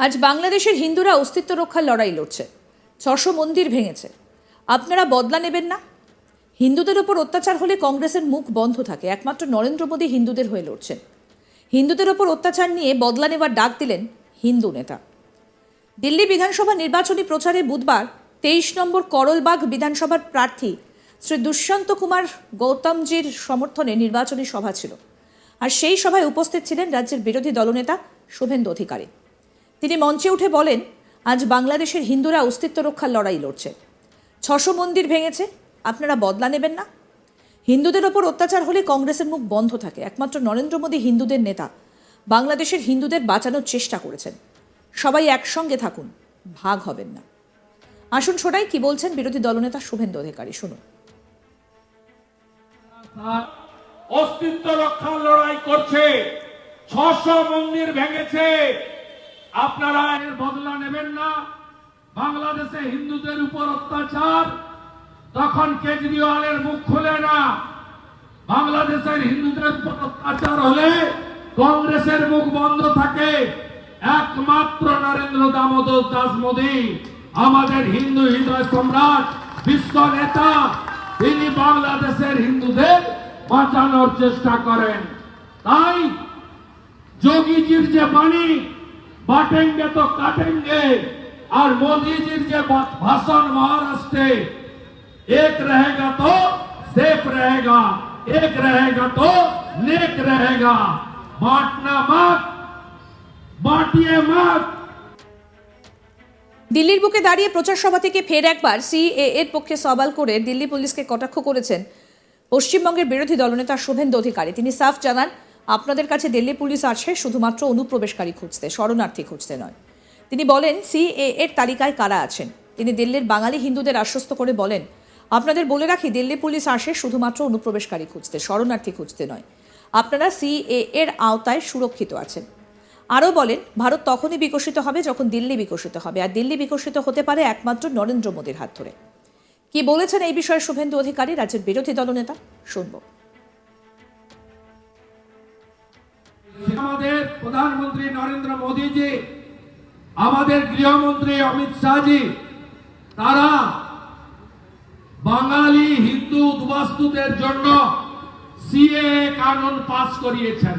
আজ বাংলাদেশের হিন্দুরা অস্তিত্ব রক্ষার লড়াই লড়ছে। ছশো মন্দির ভেঙেছে। আপনারা বদলা নেবেন না? হিন্দুদের ওপর অত্যাচার হলে কংগ্রেসের মুখ বন্ধ থাকে। একমাত্র নরেন্দ্র মোদী হিন্দুদের হয়ে লড়ছেন। হিন্দুদের ওপর অত্যাচার নিয়ে বদলা নেবার ডাক দিলেন হিন্দু নেতা। দিল্লি বিধানসভা নির্বাচনী প্রচারে বুধবার তেইশ নম্বর করলবাগ বিধানসভার প্রার্থী শ্রী দুষ্যন্ত কুমার গৌতমজির সমর্থনে নির্বাচনী সভা ছিল। আর সেই সভায় উপস্থিত ছিলেন রাজ্যের বিরোধী দলনেতা শুভেন্দু অধিকারী। তিনি মঞ্চে উঠে বলেন, আজ বাংলাদেশের হিন্দুরা অস্তিত্ব রক্ষার লড়াই লড়ছে। ছশো মন্দির ভেঙেছে, আপনারা বদলা নেবেন না? হিন্দুদের ওপর অত্যাচার হলে কংগ্রেসের মুখ বন্ধ থাকে। একমাত্র নরেন্দ্র মোদী হিন্দুদের নেতা। বাংলাদেশের হিন্দুদের বাঁচানোর চেষ্টা করেছেন। সবাই একসঙ্গে থাকুন, ভাগ হবেন না। আসুন শোনাই কি বলছেন বিরোধী দলনেতা শুভেন্দু অধিকারী, শুনুন। অস্তিত্ব রক্ষার লড়াই করছে, ছশো মন্দির ভেঙেছে আপনারা এর বদলা নেবেন না। বাংলাদেশে হিন্দুদের উপর অত্যাচার, তখন কেজরিওয়ালের মুখ খুলে না। বাংলাদেশের হিন্দুদের উপর অত্যাচার হলে কংগ্রেসের মুখ বন্ধ থাকে। একমাত্র নরেন্দ্র দামোদর দাস মোদী, আমাদের হিন্দু হৃদয় সম্রাট, বিশ্ব নেতা, তিনি বাংলাদেশের হিন্দুদের বাঁচানোর চেষ্টা করেন। তাই যোগীজির যে বাণী বাটেঙ্গে তো কাটেঙ্গে আর মোদীজির যে ভা- ভাষণ মহারাষ্ট্রে एक रहेगा तो सेफ रहेगा एक रहेगा तो नेक रहेगा बांटना मत बांटिए मत দিল্লির বুকে দাঁড়িয়ে প্রচার সভা থেকে ফের একবার সিএ এর পক্ষে সওয়াল করে দিল্লি পুলিশকে কটাক্ষ করেছেন পশ্চিমবঙ্গের বিরোধী দলনেতা শুভেন্দু অধিকারী তিনি সাফ জানান আপনাদের কাছে দিল্লি পুলিশ আছে, শুধুমাত্র অনুপ্রবেশকারী খুঁজতে, শরণার্থী খুঁজতে নয়। তিনি বলেন সিএ এর তালিকায় কারা আছেন? তিনি দিল্লির বাঙালি হিন্দুদের আশ্বস্ত করে বলেন, আপনাদের বলে রাখি, দিল্লি পুলিশ আসে, শুধুমাত্র অনুপ্রবেশকারী খুঁজতে, শরণার্থী খুঁজতে নয়। আপনারা সিএ এর আওতায় সুরক্ষিত আছেন। আরও বলেন, ভারত তখনই বিকশিত হবে যখন দিল্লি বিকশিত হবে, আর দিল্লি বিকশিত হতে পারে একমাত্র নরেন্দ্র মোদীর হাত ধরে। কি বলেছেন এই বিষয়ে শুভেন্দু অধিকারী, রাজ্যের বিরোধী দলনেতা? শুনব। আমাদের প্রধানমন্ত্রী নরেন্দ্র মোদীজি, আমাদের গৃহমন্ত্রী অমিত শাহজি, তারা বাঙালি হিন্দু উদ্বাস্তুদের জন্য সিএ কানুন পাস করিয়েছেন।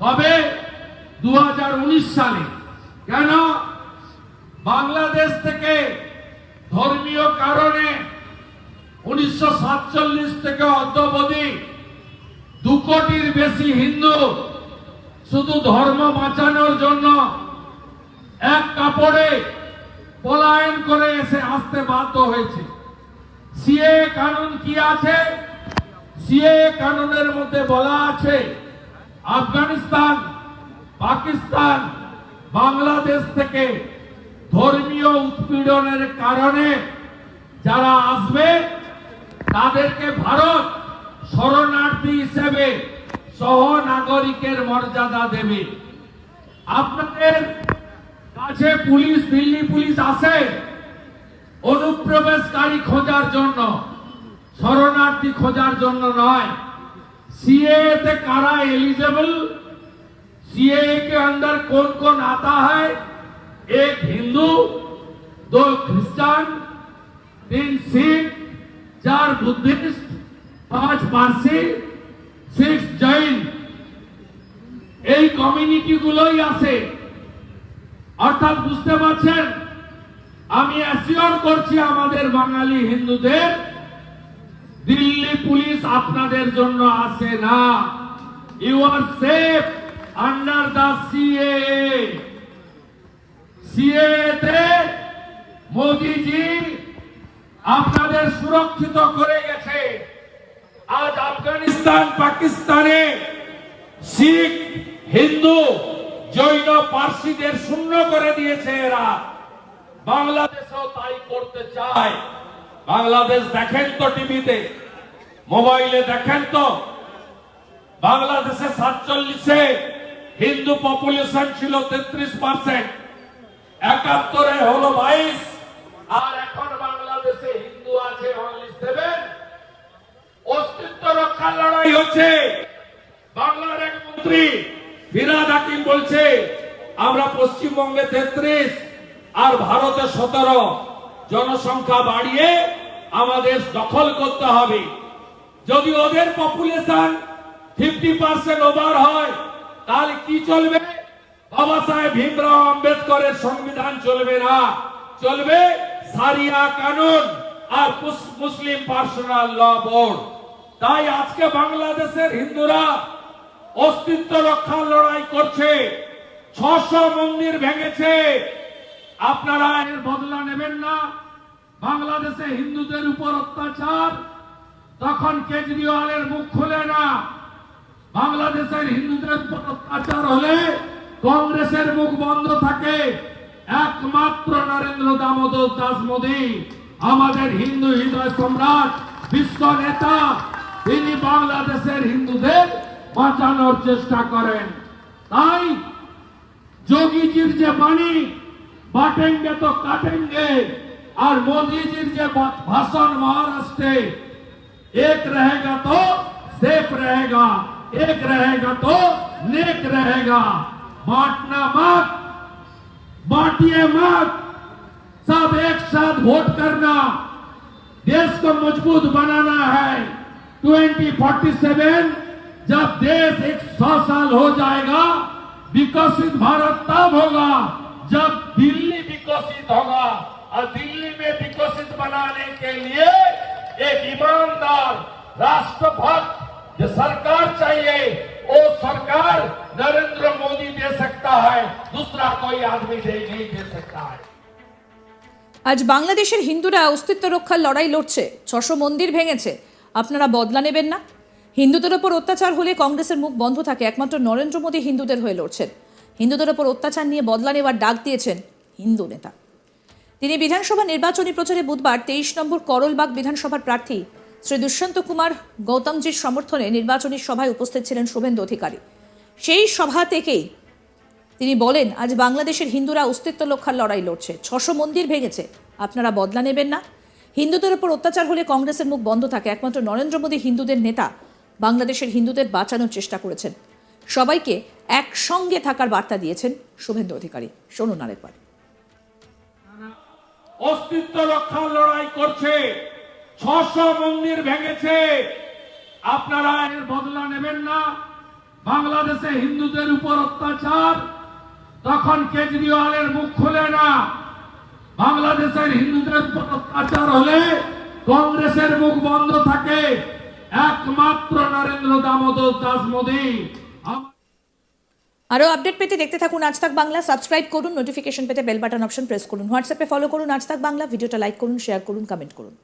কবে? দু হাজার উনিশ সালে। কেন? বাংলাদেশ থেকে ধর্মীয় কারণে উনিশশো সাতচল্লিশ থেকে অদ্যবধি দু কোটির বেশি হিন্দু শুধু ধর্ম বাঁচানোর জন্য এক কাপড়ে পলায়ন করে এসে আসতে বাধ্য হয়েছে। সিএ কানুন কি আছে? সিএ কানুনের মধ্যে বলা আছে, আফগানিস্তান, পাকিস্তান, বাংলাদেশ থেকে ধর্মীয় উৎপীড়নের কারণে যারা আসবে, তাদেরকে ভারত শরণার্থী হিসেবে সহ নাগরিকের মর্যাদা দেবে আপনাদের কাছে পুলিশ দিল্লি পুলিশ আসে অনুপ্রবেশকারী খোঁজার জন্য শরণার্থী খোঁজার জন্য নয় सीए थे कारा एलिजिबल सीए के अंदर कौन कौन आता है एक हिंदू दो क्रिश्चियन तीन सिख चार बुद्धिस्ट पांच पारसी সিক্স জৈন এই কমিউনিটি গুলোই আছে। অর্থাৎ বুঝতে পারছেন? আমি অ্যাসিওর করছি আমাদের বাঙালি হিন্দুদের, দিল্লি পুলিশ আপনাদের জন্য আসে না। You are safe under the CA CA তে মোদিজি আপনাদের সুরক্ষিত করে গেছে। আজ আফগানিস্তান, পাকিস্তানে শিখ, হিন্দু, জৈন, পার্সিদের শূন্য করে দিয়েছে এরা। বাংলাদেশও তাই করতে চায়। বাংলাদেশ দেখেন তো টিভিতে, মোবাইলে দেখেন তো। বাংলাদেশে সাতচল্লিশে, হিন্দু পপুলেশন ছিল তেত্রিশ পার্সেন্ট। একাত্তরে হলো বাইশ, আর এখন বাংলাদেশে হিন্দু আছে অনলি সেভেন অস্তিত্ব রক্ষার হচ্ছে বাংলার এক মন্ত্রী ফিরাদ হাকিম বলছে, আমরা পশ্চিমবঙ্গে তেত্রিশ আর ভারতে সতেরো। জনসংখ্যা বাড়িয়ে আমাদের দখল করতে হবে। যদি ওদের পপুলেশন ফিফটি পার্সেন্ট ওভার হয়, তাহলে কি চলবে? বাবা সাহেব ভীমরাও আম্বেদকরের সংবিধান চলবে না। চলবে সারিয়া কানুন আর মুসলিম পার্সোনাল ল বোর্ড তাই আজকে বাংলাদেশের হিন্দুরা অস্তিত্ব রক্ষার লড়াই করছে। ছশো মন্দির ভেঙেছে। আপনারা এর বদলা নেবেন না। বাংলাদেশে হিন্দুদের উপর অত্যাচার। তখন কেজরিওয়ালের মুখ খুলে না। বাংলাদেশের হিন্দুদের উপর অত্যাচার হলে কংগ্রেসের মুখ বন্ধ থাকে। একমাত্র নরেন্দ্র দামোদর দাস মোদী, আমাদের হিন্দু হৃদয় সম্রাট, বিশ্ব নেতা তিনি বাংলাদেশের হিন্দুদের বাঁচানোর চেষ্টা করেন তাই যোগীজির যে বাণী বাটেঙ্গে তো কাটেঙ্গে আর মোদীজির যে ভা- ভাষণ মহারাষ্ট্রে एक रहेगा तो सेफ रहेगा एक रहेगा तो नेक रहेगा बांटना मत बांटिए मत सब एक साथ वोट करना देश को मजबूत बनाना है 2047 जब देश एक सौ साल हो जाएगा विकसित भारत तब होगा जब दिल्ली विकसित होगा और दिल्ली में विकसित बनाने के लिए एक ईमानदार राष्ट्रभक्त जो सरकार चाहिए वो सरकार नरेंद्र मोदी दे सकता है दूसरा कोई आदमी दे नहीं दे सकता है আজ বাংলাদেশের হিন্দুরা অস্তিত্ব রক্ষার লড়াই লড়ছে ছশো মন্দির ভেঙেছে আপনারা বদলা নেবেন না? হিন্দুদের ওপর অত্যাচার হলে কংগ্রেসের মুখ বন্ধ থাকে, একমাত্র নরেন্দ্র মোদী হিন্দুদের হয়ে লড়ছেন। হিন্দুদের ওপর অত্যাচার নিয়ে বদলা নেওয়ার ডাক দিয়েছেন হিন্দু নেতা। তিনি বিধানসভা নির্বাচনী প্রচারে বুধবার তেইশ নম্বর করলবাগ বিধানসভার প্রার্থী শ্রী দুষ্যন্ত কুমার গৌতমজির সমর্থনে নির্বাচনী সভায় উপস্থিত ছিলেন শুভেন্দু অধিকারী। সেই সভা থেকেই তিনি বলেন, আজ বাংলাদেশের হিন্দুরা অস্তিত্ব রক্ষার লড়াই লড়ছে। ছশো মন্দির ভেঙেছে। আপনারা বদলা নেবেন না? হিন্দুদের উপর অত্যাচার হলে কংগ্রেসের মুখ বন্ধ থাকে একমাত্র নরেন্দ্র মোদী হিন্দুদের নেতা। বাংলাদেশের হিন্দুদের বাঁচানোর চেষ্টা করেছেন। সবাইকে একসঙ্গে থাকার বার্তা দিয়েছেন শুভেন্দু অধিকারী। শুনুন আরেকবার। অস্তিত্ব রক্ষার লড়াই করছে, ছশো মন্দির ভেঙেছে। আপনারা এর বদলা নেবেন না। বাংলাদেশে হিন্দুদের উপর অত্যাচার, তখন কেজরিওয়ালের মুখ খুলে না। বাংলাদেশের হিন্দুদের অত্যাচার হলে কংগ্রেসের মুখ বন্ধ থাকে। একমাত্র নরেন্দ্র দামোদর দাস মোদী। আরও আপডেট পেতে দেখতে থাকুন আজ তাক বাংলা। সাবস্ক্রাইব করুন, নোটিফিকেশন পেতে বেল বাটন অপশন প্রেস করুন। হোয়াটসঅ্যাপে ফলো করুন আজ তাক বাংলা। ভিডিওটা লাইক করুন, শেয়ার করুন, কমেন্ট করুন।